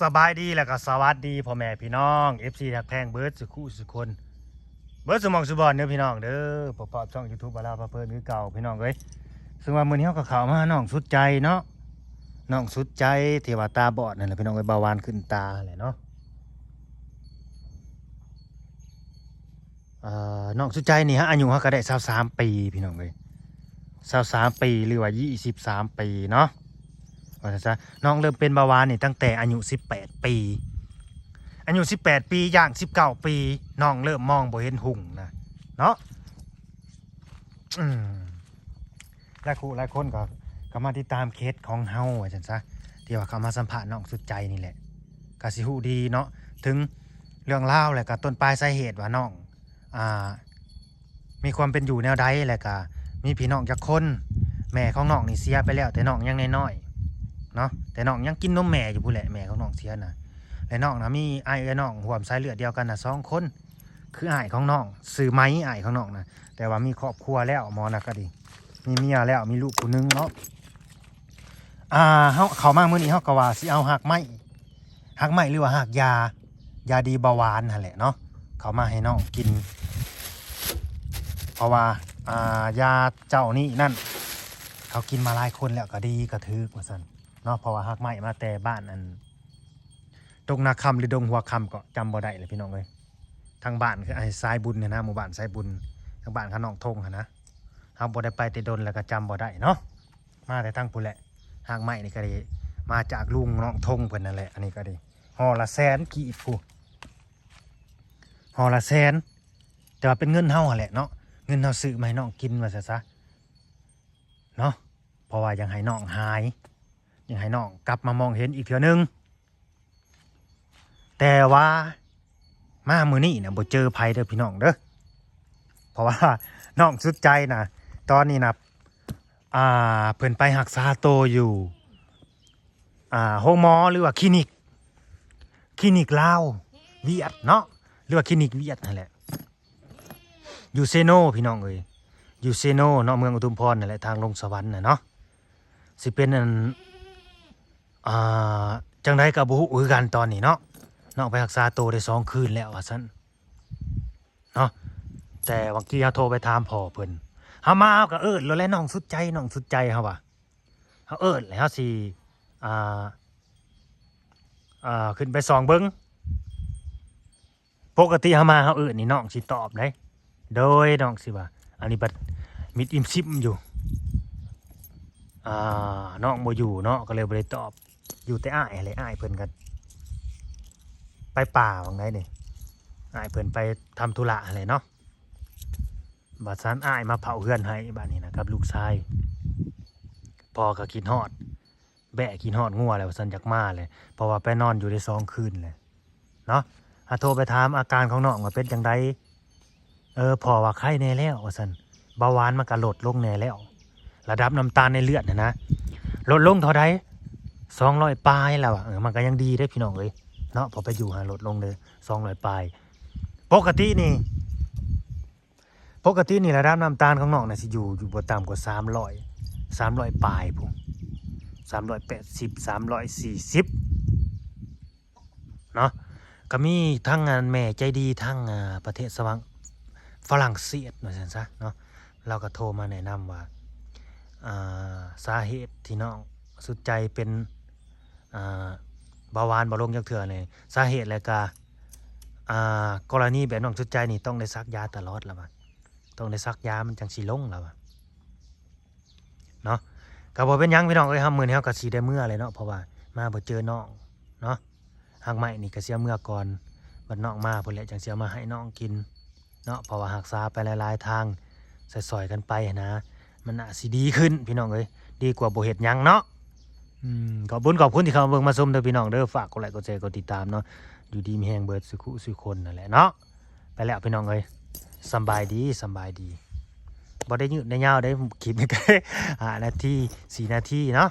สบายดีแล้วก็สวัสดีพ่อแม่พี่น้อง FC ทักแพงเบิร์ดสุขุสุคนเบิร์ดสมองสุบอนเด้อพี่น้องเด้อปอบช่อง YouTube บาลาพาเพิ่นคือเก่าพี่น้องเอ้ยซึ่งว่ามื้อนี้เฮาก็เข้ามาน้องสุดใจเนาะน้องสุดใจที่ว่าตาบอดนั่นแหละพี่น้องเอ้ยเบาหวานขึ้นตาแหละเนาะเอ่อน้องสุดใจนี่ฮะอายุเฮาก็ได้23ปีพี่น้องเอ้ย23ปีหรือว่า23ปีเนาะ ว่าซะน้องเริ่มเป็นเบาหวานนี่ตั้งแต่อายุ 18 ปี อายุ 18 ปีย่าง 19 ปีน้องเริ่มมองบ่เห็นหุ่งนะเนาะอืมหลายคู่หลายคนก็ก็มาติดตามเคสของเฮาว่าจังซะที่ว่าเขามาสัมภาษณ์น้องสุดใจนี่แหละก็สิฮู้ดีเนาะถึงเรื่องราวและก็ต้นปลายสาเหตุว่าน้องอ่ามีความเป็นอยู่แนวใดและก็มีพี่น้องจักคน แม่ของน้องนี่เสียไปแล้วแต่น้องยังน้อยๆ เนาะแต่น้องยังกินนมแม่อยู่พู้แหละแม่ของน้องเสียนะและน้องนะมีไอ้ายกับน้องห่วมสายเลือดเดียวกันนะสองคน คือไอ้ของน้องซื้อไหมไอ้ของน้องนะแต่ว่ามีครอบครัวแล้วมอนะก็ดี มีเมียแล้วมีลูกคนนึงเนาะอ่าเฮาเขามามื้อนี้เฮาก็ว่าสิเอาหักไม้หักไม้หรือว่าหักยา ยาดีเบาหวานนั่นแหละเนาะเขามาให้น้องกิน เพราะว่าอ่ายาเจ้านี่นั่น เขากินมาหลายคนแล้วก็ดีก็ถือว่าซั่น เนาะเพราะว่าหักไม้มาแต่บ้านอันดงนาคำหรือดงหัวคำก็จำบ่ได้เลยพี่น้องเอ้ยทางบ้านคือไอ้สายบุญเนี่ยนะหมู่บ้านสายบุญทางบ้านขนองทงนะเฮาบ่ได้ไปแต่ดนแล้วก็จำบ่ได้เนาะมาแต่ทางพุ่นแหละหักไม้นี่ก็ดีมาจากลุงน้องทงเพิ่นนั่นแหละอันนี้ก็ดีห่อละแสนกี่ผู้ห่อละแสนแต่ว่าเป็นเงินเฮาหั่นแหละเนาะเงินเฮาซื้อมาให้น้องกินว่าซะซะเนาะเพราะว่ายังให้น้องหาย ยังให้น้องกลับมามองเห็นอีกเทื่อนึง แต่ว่ามามือนี้นะบ่เจอภัยเด้อพี่น้องเด้อเพราะว่าน้องสุดใจนะตอนนี้นะอ่าเพิ่นไปหักษาโตอยู่อ่าโรงหมอหรือว่าคลินิกคลินิกลาวเวียดเนาะหรือว่าคลินิกเวียดนั่นแหละอยู่เซโนพี่น้องเอ้ยอยู่เซโนเนาะเมืองอุทุมพรนั่นแหละทางลงสวรรค์น่ะเนาะสิเป็นอัน อ่าจังไดกับบุฮู้คือกันตอนนี้เนาะเนาะไปรักษาตัวได้สองคืนแล้วว่าซั่นเนาะแต่วันกี้เฮาโทรไปถามพ่อเพิ่นเฮามาเฮาก็เอิ้นแล้วแหละน้องสุดใจน้องสุดใจเฮาว่าเฮาเอิ้นแล้วเฮาสิอ่าอ่าขึ้นไปส่องเบิ่งปกติเฮามาเฮาเอิ้นนี่น้องสิตอบได้โดยน้องสิว่าอันนี้บัดมิดอิมซิมอยู่ อ่าน้องบ่อยู่เนาะก็เลยบ่ได้ตอบอยู่แต่อ้ายอะไรอ้ายเพิ่นกัน ไปป่าวังไดนี่อ้ายเพิ่นไปทำธุระอะไรเนาะบัดซันอ้ายมาเผาเฮือนให้บ้านนี้นะครับ ลูกชายพอก็กินฮอด แบะกินฮอดงัวแล้วซันจากมาเลย เพราะว่าไปนอนอยู่ได้สองคืนเลยเนาะอาโทรไปถามอาการของน้องว่าเป็นจังไดเออพอว่าไข้แน่แล้วสันเบาหวานมันก็ลดลงแน่แล้ว ระดับน้ำตาลในเลือดนะนะลดลงเท่าใดสองร้อยปลายแล้วอะเออมันก็ยังดีได้พี่น้องเลยเนาะพอไปอยู่หาลดลงเลยสองร้อยปลายปกตินี่ ปกตินี่ระดับน้ำตาลของน้องน่ะสิอยู่อยู่บ่ต่ำกว่าสามร้อยสามร้อยปลายพุ่สามร้อยแปดสิบสามร้อยสี่สิบเนาะก็มีทั้งงานแม่ใจดีทั้งประเทศสว่างฝรั่งเศสหน่อยสันซะเนาะเราก็โทรมาแนะนำว่า สาเหตุที่น้องสุดใจเป็นเบาหวานเบาลงจากเถื่อเนี่ยสาเหตุแล้วก็อ่ากรณีแบบน้องสุดใจนี่ต้องได้ซักยาตลอดแล้วว่ต้องได้ซักยามันจังสีลงแล้วว่เนาะก็บ่เป็นยังพี่น้องเอ้ยครับมือนี้เฮาก็สิได้เมื่อเลยเนาะเพราะว่ามาบ่เจอน้องเนาะหากไม่นี่ก็เสียเมื่อก่อนบัดน้องมาพุ่นแหละจังเสียมาให้น้องกินเนาะเพราะว่าหักษาไปหลายๆทางสอยๆกันไปนะ มันน่าสิดีขึ้นพี่น้องเอ้ยดีกว่าบ่เฮ็ดหยังเนาะอืมขอบคุญขอบคุณที่เข้ามาเบิ่งมาชมเด้อพี่น้องเด้อฝากกดไลค์กดแชร์กดติดตามเนาะอยู่ดีมีแฮงเบิดสุขุสุคนนั่นแหละเนาะไปแล้วพี่น้องเอ้ยสบายดีสบายดีบ่ได้ยืดได้ยาวได้คลิปนี่ก็ห้านาทีสี่นาทีเนาะ